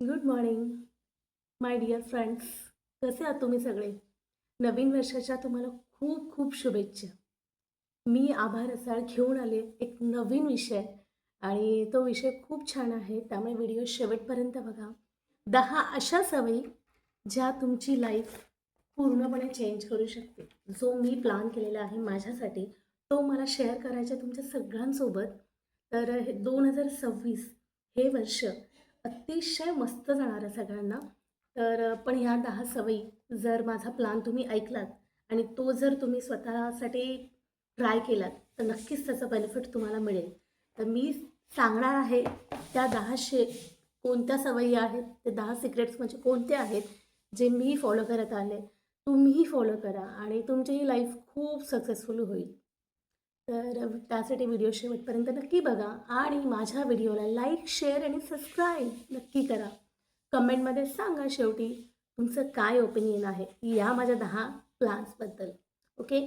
Good morning my dear friends कसे आहात तुम्ही सगळे? नवीन वर्षाच्या तुम्हाला खूप खूप शुभेच्छा. मी आभार असाळ घेऊन आले एक नवीन विषय. आणि तो विषय खूप छान आहे त्यामुळे व्हिडिओ शेवटपर्यंत बघा. दहा अशा सवयी ज्या तुमची लाईफ पूर्णपणे चेंज करू शकते जो मी प्लॅन केलेला आहे माझ्यासाठी तो मला शेअर करायचा तुमच्या सगळ्यांसोबत. तर हे दोन हजार सव्वीस हे वर्ष अतिशय मस्त जाणार आहे सगळ्यांना. तर पण ह्या दहा सवयी जर माझा प्लान तुम्ही ऐकलात आणि तो जर तुम्ही स्वतःसाठी ट्राय केलात तर नक्कीच त्याचा बेनिफिट तुम्हाला मिळेल. तर मी सांगणार आहे त्या दहाशे कोणत्या सवयी आहेत ते दहा सिक्रेट्स म्हणजे कोणते आहेत जे मी फॉलो करत आले तुम्हीही फॉलो करा आणि तुमचीही लाईफ खूप सक्सेसफुल होईल. तर त्यासाठी व्हिडिओ शेवटपर्यंत नक्की बघा आणि माझ्या व्हिडिओला लाईक शेअर आणि सबस्क्राईब नक्की करा. कमेंटमध्ये सांगा शेवटी तुमचं काय ओपिनियन आहे या माझ्या दहा प्लान्सबद्दल ओके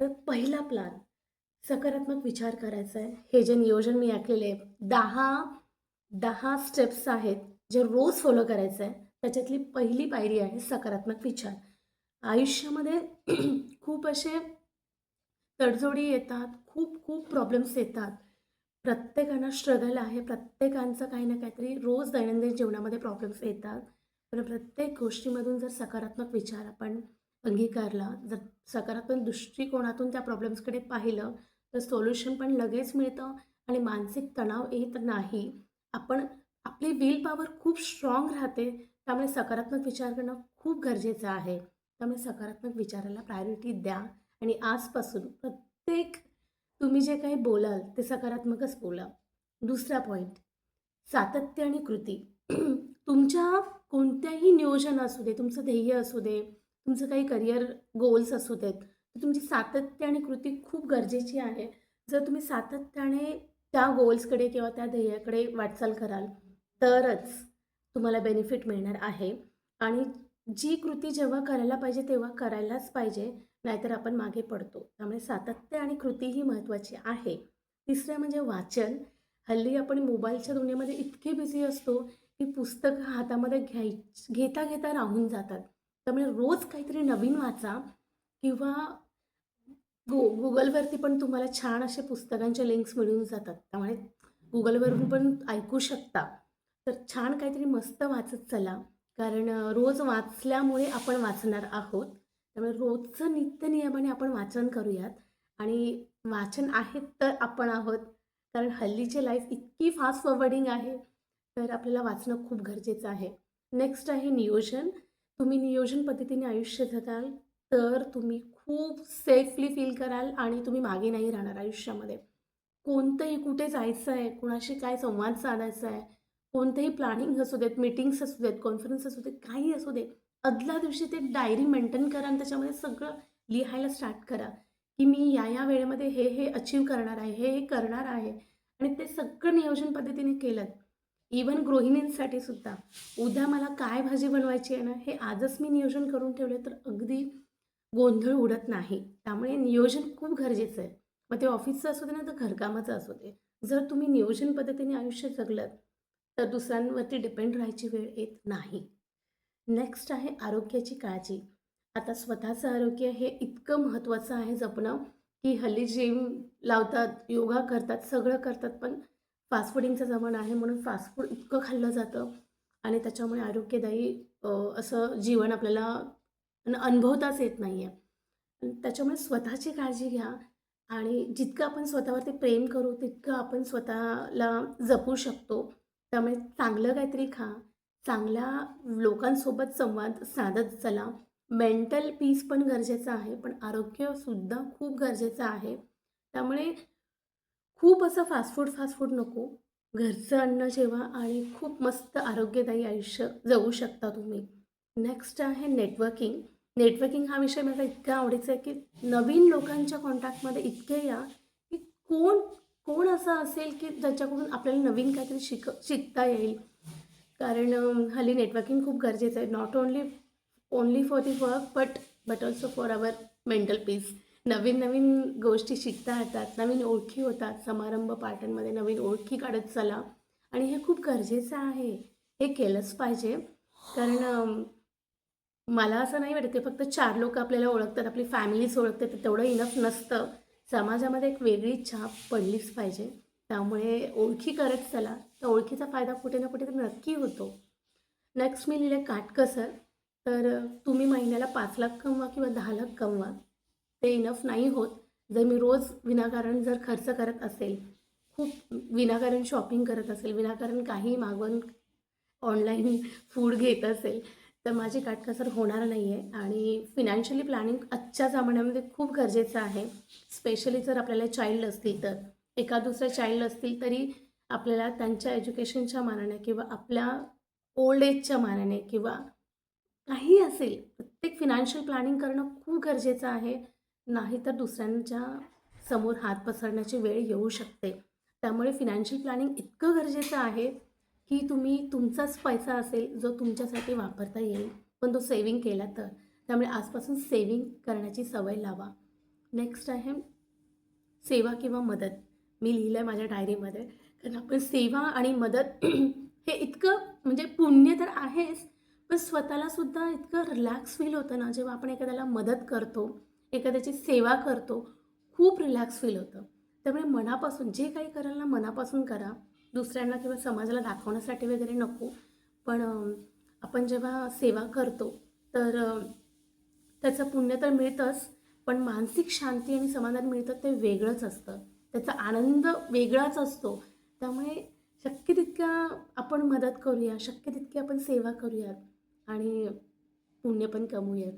तर पहिला प्लान सकारात्मक विचार करायचा आहे. हे जे नियोजन मी ऐकलेले आहे दहा दहा स्टेप्स आहेत जे रोज फॉलो करायचं आहे. त्याच्यातली पहिली पायरी आहे सकारात्मक विचार. आयुष्यामध्ये खूप असे तडजोडी येतात खूप खूप प्रॉब्लेम्स येतात. प्रत्येकांना स्ट्रगल आहे प्रत्येकांचं काही ना काहीतरी रोज दैनंदिन जीवनामध्ये प्रॉब्लेम्स येतात. पण प्रत्येक गोष्टीमधून जर सकारात्मक विचार आपण अंगीकारला जर सकारात्मक दृष्टिकोनातून त्या प्रॉब्लेम्सकडे पाहिलं तर सोल्युशन पण लगेच मिळतं आणि मानसिक तणाव येत नाही. आपण आपली विल पॉवर खूप स्ट्रॉंग राहते त्यामुळे सकारात्मक विचार करणं खूप गरजेचं आहे. त्यामुळे सकारात्मक विचाराला प्रायोरिटी द्या. आणि आजपासून प्रत्येक तुम्ही जे काही बोलाल ते सकारात्मकच बोला. दुसरा पॉईंट सातत्य आणि कृती. तुमच्या कोणत्याही नियोजन असू दे तुमचं ध्येय असू दे तुमचं काही करिअर गोल्स असू देत तुमची सातत्य आणि कृती खूप गरजेची आहे. जर तुम्ही सातत्याने त्या गोल्सकडे किंवा त्या ध्येयाकडे वाटचाल कराल तरच तुम्हाला बेनिफिट मिळणार आहे. आणि जी कृती जेव्हा करायला पाहिजे तेव्हा करायलाच पाहिजे. नाहीतर आपण मागे पडतो. त्यामुळे सातत्य आणि कृती ही महत्त्वाची आहे. तिसरं म्हणजे वाचन. हल्ली आपण मोबाईलच्या दुनियेमध्ये इतके बिझी असतो की पुस्तकं हातामध्ये घ्याय घेता घेता राहून जातात. त्यामुळे रोज काहीतरी नवीन वाचा किंवा गो गुगलवरती पण तुम्हाला छान असे पुस्तकांच्या लिंक्स मिळून जातात. त्यामुळे गुगलवरून पण ऐकू शकता. तर छान काहीतरी मस्त वाचत चला. कारण रोज वाचल्यामुळे आपण वाचणार आहोत. त्यामुळे रोजचं नित्यनियमाने आपण वाचन करूयात. आणि वाचन आहे तर आपण आहोत. कारण हल्लीची लाईफ इतकी फास्ट फॉरवर्डिंग आहे. तर आपल्याला वाचणं खूप गरजेचं आहे. नेक्स्ट आहे नियोजन. तुम्ही नियोजन पद्धतीने आयुष्य जगाल तर तुम्ही खूप सेफली फील कराल आणि तुम्ही मागे नाही राहणार आयुष्यामध्ये. कोणतंही कुठे जायचं आहे कुणाशी काय संवाद साधायचा आहे कोणतंही प्लॅनिंग असू देत मीटिंग्स असू देत कॉन्फरन्स असू देत काही असू दे आदल्या दिवशी ते डायरी मेंटेन करा आणि त्याच्यामध्ये सगळं लिहायला स्टार्ट करा. की मी या या वेळेमध्ये हे हे अचीव करणार आहे हे हे करणार आहे. आणि ते सगळं नियोजन पद्धतीने केलं इवन गृहिणींसाठी सुद्धा. उद्या मला काय भाजी बनवायची आहे ना हे आजच मी नियोजन करून ठेवले तर अगदी गोंधळ उडत नाही. त्यामुळे नियोजन खूप गरजेचं आहे. मग ते ऑफिसचं असू दे ना तर घरकामाचं असू दे. जर तुम्ही नियोजन पद्धतीने आयुष्य जगलं तर दुसऱ्यांवरती डिपेंड राहायची वेळ येत नाही. नेक्स्ट आहे आरोग्याची काळजी. आता स्वतःचं आरोग्य हे इतकं महत्त्वाचं आहे जपणं की हल्ली जिम लावतात योगा करतात सगळं करतात पण फास्ट फूडिंगचा जमाना आहे म्हणून फास्ट फूड इतकं खाल्लं जातं. आणि त्याच्यामुळे आरोग्यदायी असं जीवन आपल्याला अनुभवताच येत नाही आहे त्याच्यामुळे स्वतःची काळजी घ्या आणि जितकं आपण स्वतःवरती प्रेम करू तितकं आपण स्वतःला जपू शकतो. त्यामुळे चांगलं काहीतरी खा. चांगल्या लोकांसोबत संवाद साधत चला. मेंटल पीस पण गरजेचं आहे पण आरोग्यसुद्धा खूप गरजेचं आहे. त्यामुळे खूप असं फास्ट फूड फास्ट फूड नको. घरचं अन्न जेव्हा आणि खूप मस्त आरोग्यदायी आयुष्य जगू शकता तुम्ही. नेक्स्ट आहे नेटवर्किंग नेटवर्किंग हा विषय माझा इतका आवडीचा आहे की नवीन लोकांच्या कॉन्टॅक्टमध्ये इतके या की कोण कोण असं असेल की ज्याच्याकडून आपल्याला नवीन काहीतरी शिक शिकता येईल. कारण हल्ली नेटवर्किंग खूप गरजेचं आहे. Not only only for the work but but also for our mental peace नवीन नवीन गोष्टी शिकता येतात नवीन ओळखी होतात. समारंभ पार्ट्यांमध्ये नवीन ओळखी काढत चला. आणि हे खूप गरजेचं आहे. हे केलंच पाहिजे. कारण मला असं नाही वाटत की फक्त चार लोक आपल्याला ओळखतात आपली फॅमिलीच ओळखतात तर तेवढं इनफ नसतं. समाजामध्ये एक वेगळी छाप पडलीच पाहिजे. त्यामुळे ओळखी करत चला. तर ओळखीचा फायदा कुठे ना कुठे नक्की होतो. नेक्स्ट मी लिहिलं काटकसर. तर तुम्ही महिन्याला पाच लाख कमवा किंवा दहा लाख कमवा. ते इनफ नाही होत. जर मी रोज विनाकारण जर खर्च करत असेल खूप विनाकारण शॉपिंग करत असेल विनाकारण काही मागवून ऑनलाईन फूड घेत असेल तर माझी काटकसर होणार नाही आहे आणि फिनान्शियली प्लॅनिंग आजच्या जमान्यामध्ये खूप गरजेचं आहे. स्पेशली जर आपल्याला चाइल्ड असतील तर. एका दुसऱ्या चाइल्ड असतील तरी आपल्याला त्यांच्या एज्युकेशनच्या मानाने किंवा आपल्या ओल्ड एजच्या मानाने किंवा काही असेल प्रत्येक फिनान्शियल प्लॅनिंग करणं खूप गरजेचं आहे. नाहीतर दुसऱ्यांच्या समोर हात पसरण्याची वेळ येऊ शकते. त्यामुळे फिनान्शियल प्लॅनिंग इतकं गरजेचं आहे की तुम्ही तुमचाच पैसा असेल जो तुमच्यासाठी वापरता येईल. पण तो सेविंग केला तर. त्यामुळे आजपासून सेविंग करण्याची सवय लावा. नेक्स्ट आहे सेवा किंवा मदत. मी लिहिलं आहे माझ्या डायरीमध्ये. कारण आपण सेवा आणि मदत हे इतकं म्हणजे पुण्य तर आहेच पण स्वतःला सुद्धा इतकं रिलॅक्स फील होतं ना जेव्हा आपण एखाद्याला मदत करतो एखाद्याची सेवा करतो खूप रिलॅक्स फील होतं. त्यामुळे मनापासून जे काही कराल ना मनापासून करा. दुसऱ्यांना किंवा समाजाला दाखवण्यासाठी वगैरे नको. पण आपण जेव्हा सेवा करतो तर त्याचं पुण्य तर मिळतंच पण मानसिक शांती आणि समाधान मिळतं ते वेगळंच असतं. त्याचा आनंद वेगळाच असतो. त्यामुळे शक्य तितक्या आपण मदत करूया शक्य तितकी आपण सेवा करूयात आणि पुण्य पण कमवूयात.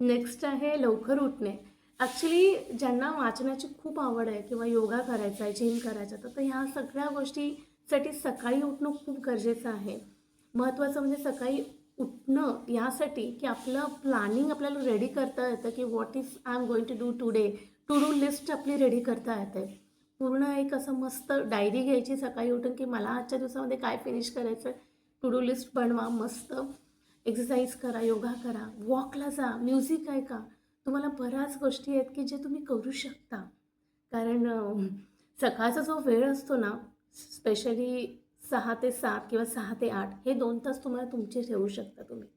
नेक्स्ट आहे लवकर उठणे. ॲक्च्युली ज्यांना वाचनाची खूप आवड आहे किंवा योगा करायचा आहे जिम करायचं तर ह्या सगळ्या गोष्टीसाठी सकाळी उठणं खूप गरजेचं आहे. महत्त्वाचं म्हणजे सकाळी उठणं यासाठी की आपलं प्लॅनिंग आपल्याला रेडी करता येतं की what is I am going to do today to do list आपली रेडी करता येते. पूर्ण एक असं मस्त डायरी घ्यायची सकाळी उठून की मला आजच्या दिवसामध्ये काय फिनिश करायचं आहे टू डू लिस्ट बनवा मस्त. एक्सरसाइज करा योगा करा वॉकला जा म्युझिक ऐका. तुम्हाला बऱ्याच गोष्टी आहेत की जे तुम्ही करू शकता. कारण सकाळचा जो वेळ असतो ना स्पेशली सहा ते सात किंवा सहा ते आठ हे दोन तास तुम्हाला तुमचे ठेवू शकता तुम्ही.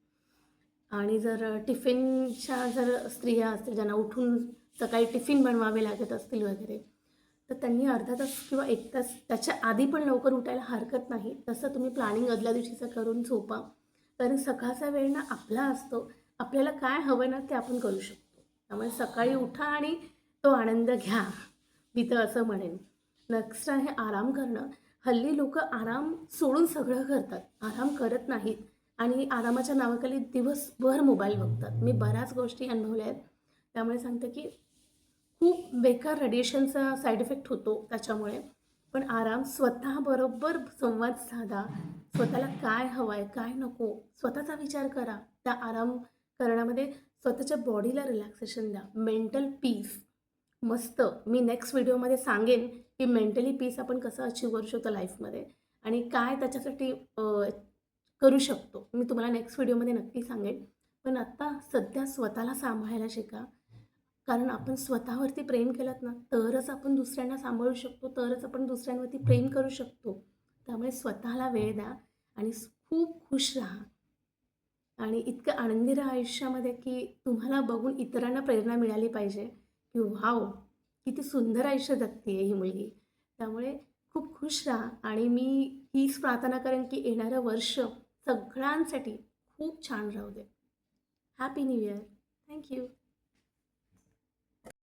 आणि जर टिफिनच्या जर स्त्रिया असतील ज्यांना उठून सकाळी टिफिन बनवावे लागत असतील वगैरे तर त्यांनी अर्धा तास किंवा एक तास त्याच्या आधी पण लवकर उठायला हरकत नाही. तसं तुम्ही प्लॅनिंग आदल्या दिवशीचं करून झोपा. कारण सकाळचा वेळ ना आपला असतो. आपल्याला काय हवं ना ते आपण करू शकतो. त्यामुळे सकाळी उठा आणि तो आनंद घ्या. मी तर असं म्हणेन. नेक्स्ट आहे आराम करणं. हल्ली लोक आराम सोडून सगळं करतात. आराम करत नाहीत. आणि आरामाच्या नावाखाली दिवसभर मोबाईल बघतात. मी बऱ्याच गोष्टी अनुभवल्या आहेत. त्यामुळे सांगते की खूप बेकार रेडिएशनचा साईड इफेक्ट होतो त्याच्यामुळे. पण आराम स्वतःबरोबर संवाद साधा. स्वतःला काय हवं आहे काय नको स्वतःचा विचार करा. त्या आराम करण्यामध्ये स्वतःच्या बॉडीला रिलॅक्सेशन द्या. मेंटल पीस मस्त. मी नेक्स्ट व्हिडिओमध्ये सांगेन की मेंटली पीस आपण कसं अचीव करू शकतो लाईफमध्ये आणि काय त्याच्यासाठी करू शकतो. मी तुम्हाला नेक्स्ट व्हिडिओमध्ये नक्की सांगेन. पण आत्ता सध्या स्वतःला सांभाळायला शिका. कारण आपण स्वतःवरती प्रेम केलं ना तरच आपण दुसऱ्यांना सांभाळू शकतो तरच आपण दुसऱ्यांवरती प्रेम करू शकतो. त्यामुळे स्वतःला वेळ द्या आणि खूप खुश राहा. आणि इतकं आनंदी राहा आयुष्यामध्ये की तुम्हाला बघून इतरांना प्रेरणा मिळाली पाहिजे की वाव किती सुंदर आयुष्य जगते ही मुलगी. त्यामुळे खूप खुश राहा आणि मी हीच प्रार्थना करेन की येणारं वर्ष सगळ्यांसाठी खूप छान राहू दे. Happy new year thank you